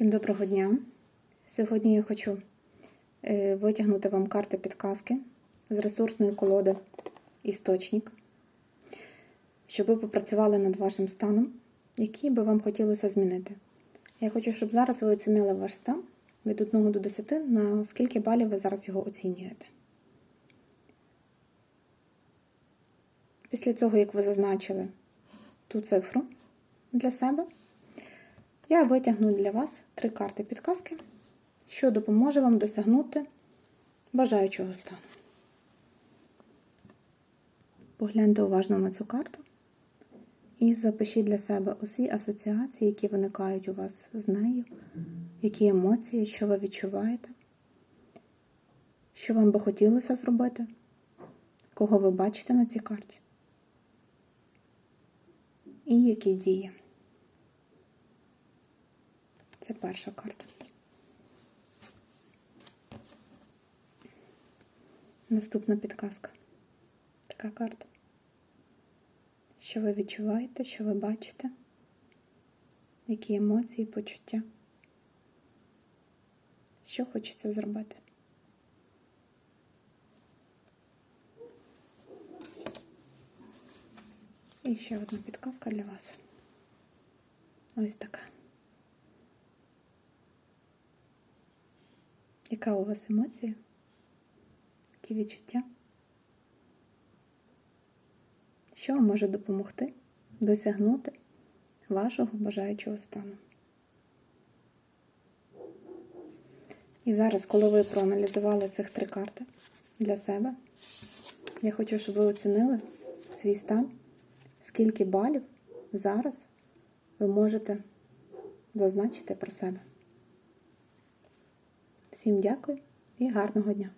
Всім доброго дня! Сьогодні я хочу е, витягнути вам карти підказки з ресурсної колоди Істочник, щоб ви попрацювали над вашим станом, який би вам хотілося змінити. Я хочу, щоб зараз ви оцінили ваш стан від 1 до 10, на скільки балів ви зараз його оцінюєте. Після цього, як ви зазначили ту цифру для себе, я витягну для вас три карти підказки, що допоможе вам досягнути бажаючого стану. Погляньте уважно на цю карту і запишіть для себе усі асоціації, які виникають у вас з нею, які емоції, що ви відчуваєте, що вам би хотілося зробити, кого ви бачите на цій карті, і які дії. Це перша карта. Наступна підказка. Така карта. Що ви відчуваєте, що ви бачите? Які емоції, почуття? Що хочеться зробити? І ще одна підказка для вас. Ось така. Яка у вас емоція? Які відчуття? Що вам може допомогти досягнути вашого бажаючого стану? І зараз, коли ви проаналізували цих три карти для себе, я хочу, щоб ви оцінили свій стан, скільки балів зараз ви можете зазначити про себе. Всім дякую і гарного дня!